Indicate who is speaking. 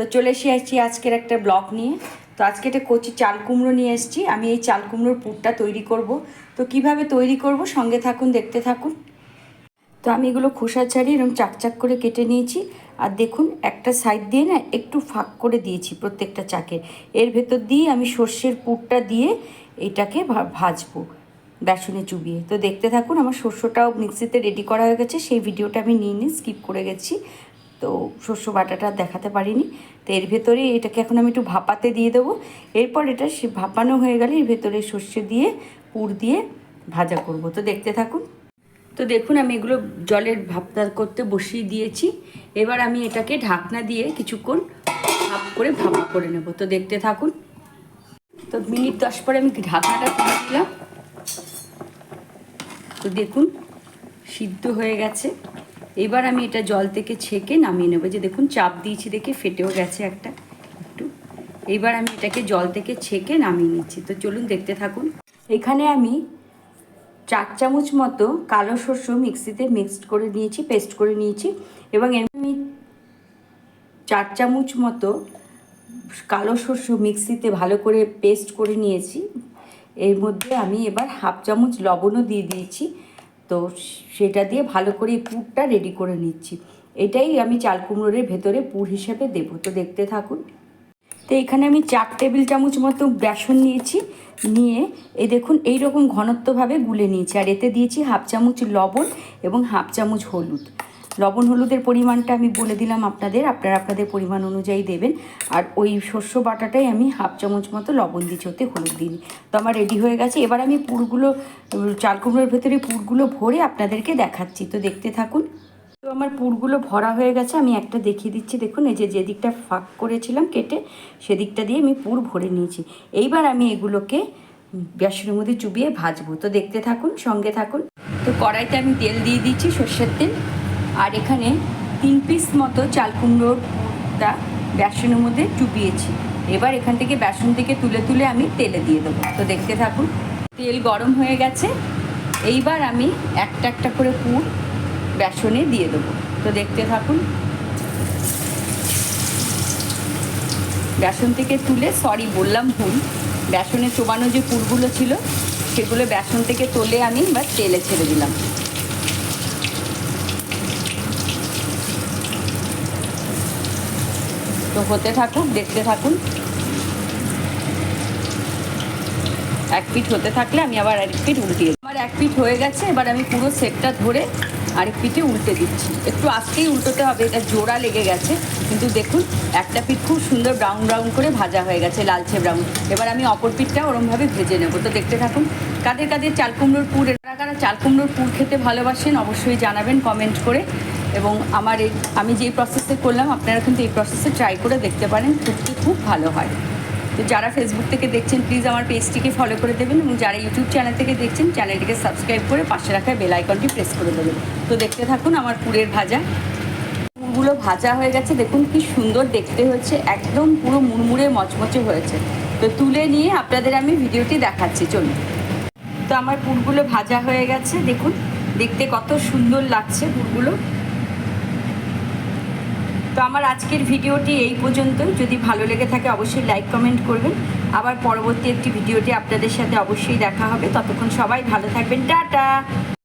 Speaker 1: তো চলে এসে আসছি আজকের একটা ব্লগ নিয়ে। তো আজকে একটা কচি চাল কুমড়ো নিয়ে এসেছি। আমি এই চাল কুমড়োর পুরটা তৈরি করব। তো কীভাবে তৈরি করব সঙ্গে থাকুন, দেখতে থাকুন। তো আমি এগুলো খোসা ছাড়িয়ে এরকম চাকচাক করে কেটে নিয়েছি। আর দেখুন, একটা সাইড দিয়ে না একটু ফাঁক করে দিয়েছি প্রত্যেকটা চাকের। এর ভেতর দিয়ে আমি সর্ষের পুরটা দিয়ে এটাকে ভাজবো বেসনে চুবিয়ে। তো দেখতে থাকুন, আমার শস্যটাও মিক্সিতে রেডি করা হয়ে গেছে। সেই ভিডিওটা আমি নিয়ে নিয়ে স্কিপ করে গেছি। তো শস্য বাটাটা দেখাতে পারিনি। তো এর ভেতরে এটাকে এখন আমি একটু ভাপাতে দিয়ে দেবো। এরপর এটা সে ভাপানো হয়ে গেলে এর ভেতরে সর্ষে দিয়ে, পুর দিয়ে ভাজা করব। তো দেখতে থাকুন। তো দেখুন, আমি এগুলো জলের ভাপটা করতে বসিয়ে দিয়েছি। এবার আমি এটাকে ঢাকনা দিয়ে কিছুক্ষণ ভাপ করে ভাপা করে নেব। তো দেখতে থাকুন। তো মিনিট দশ পরে আমি ঢাকনাটা খুলে দিলাম। তো দেখুন, সিদ্ধ হয়ে গেছে। এবার আমি এটা জল থেকে ছেঁকে নামিয়ে নেব। যে দেখুন, চাপ দিয়েছি দেখে ফেটেও গেছে একটা, একটু। এবার আমি এটাকে জল থেকে ছেঁকে নামিয়ে নিচ্ছি। তো চলুন দেখতে থাকুন। এখানে আমি চার চামচ মতো কালো শস্য মিক্সিতে মিক্সড করে নিয়েছি, পেস্ট করে নিয়েছি এবং আমি চার চামচ মতো কালো শস্য মিক্সিতে ভালো করে পেস্ট করে নিয়েছি। এর মধ্যে আমি এবার হাফ চামচ লবণও দিয়ে দিয়েছি। তো সেটা দিয়ে ভালো করে এই পুরটা রেডি করে নিচ্ছি। এটাই আমি চাল কুমড়োর ভেতরে পুর হিসেবে দেবো। তো দেখতে থাকুন। তো এখানে আমি চার টেবিল চামচ মতো বেসন নিয়েছি। নিয়ে এই দেখুন এই রকম ঘনত্বভাবে গুলে নিয়েছি। আর এতে দিয়েছি হাফ চামচ লবণ এবং হাফ চামচ হলুদ। লবণ হলুদের পরিমাণটা আমি বলে দিলাম আপনাদের, আপনারা আপনাদের পরিমাণ অনুযায়ী দেবেন। আর ওই শস্য বাটাটাই আমি হাফ চামচ মতো লবণ দিচ্ছি, ওতে হলুদ দিই তো আমার রেডি হয়ে গেছে। এবার আমি পুরগুলো চাল কুমড়োর ভেতরে পুরগুলো ভরে আপনাদেরকে দেখাচ্ছি। তো দেখতে থাকুন। তো আমার পুরগুলো ভরা হয়ে গেছে। আমি একটা দেখিয়ে দিচ্ছি। দেখুন, এই যে যে দিকটা ফাঁক করেছিলাম কেটে, সেদিকটা দিয়ে আমি পুর ভরে নিয়েছি। এইবার আমি এগুলোকে বেসনের মধ্যে চুবিয়ে ভাজবো। তো দেখতে থাকুন, সঙ্গে থাকুন। তো কড়াইতে আমি তেল দিয়ে দিচ্ছি সর্ষের তেল। আর এখানে তিন পিস মতো চাল কুমড়োর পুরটা বেসনের মধ্যে চুপিয়েছি। এবার এখান থেকে বেসন থেকে তুলে তুলে আমি তেলে দিয়ে দেবো। তো দেখতে থাকুন, তেল গরম হয়ে গেছে। এইবার আমি একটা একটা করে পুর বেসনে দিয়ে দেবো। তো দেখতে থাকুন, বেসন থেকে তুলে সরি বললাম ভুল, বেসনে চোবানো যে পুরগুলো ছিল, সেগুলো বেসন থেকে তোলে আমি বা তেলে ছেড়ে দিলাম। তো হতে থাকুক দেখতে থাকুন। এক পিঠ হতে থাকলে আমি আবার এক পিঠ উল্টিয়ে আমার এক পিঠ হয়ে গেছে, এবার আমি পুরো সেটটা ধরে আরেক পিঠে উল্টে দিচ্ছি। একটু আজকেই উল্টোতে হবে, এটা জোড়া লেগে গেছে। কিন্তু দেখুন, একটা পিঠ খুব সুন্দর ব্রাউন ব্রাউন করে ভাজা হয়ে গেছে, লালচে ব্রাউন। এবার আমি অপর পিঠটা ওরমভাবে ভেজে নেব। তো দেখতে থাকুন, কাদের কাদের চাল কুমড়োর পুর, কারা কারা চাল কুমড়োর পুর খেতে ভালোবাসেন অবশ্যই জানাবেন কমেন্ট করে। এবং আমার এই আমি যেই প্রসেসে করলাম, আপনারা কিন্তু এই প্রসেসে ট্রাই করে দেখতে পারেন খুবটি খুব ভালো হয়। তো যারা ফেসবুক থেকে দেখছেন প্লিজ আমার পেজটিকে ফলো করে দেবেন এবং যারা ইউটিউব চ্যানেল থেকে দেখছেন চ্যানেলটিকে সাবস্ক্রাইব করে পাশে রাখা বেল আইকনটি প্রেস করে দেবেন। তো দেখতে থাকুন আমার পুরের ভাজা। পুরগুলো ভাজা হয়ে গেছে, দেখুন কি সুন্দর দেখতে হয়েছে একদম পুরো মুড়মুড়ে মচমচে হয়েছে। তো তুলে নিয়ে আপনাদের আমি ভিডিওটি দেখাচ্ছি, চলুন। তো আমার পুরগুলো ভাজা হয়ে গেছে, দেখুন, দেখতে কত সুন্দর লাগছে পুরগুলো। তো আমার আজকের ভিডিওটি এই পর্যন্ত যদি ভালো লেগে থাকে অবশ্যই লাইক, কমেন্ট করবেন। আবার পরবর্তী একটি ভিডিওটি আপনাদের সাথে অবশ্যই দেখা হবে। ততক্ষণ সবাই ভালো থাকবেন। টাটা!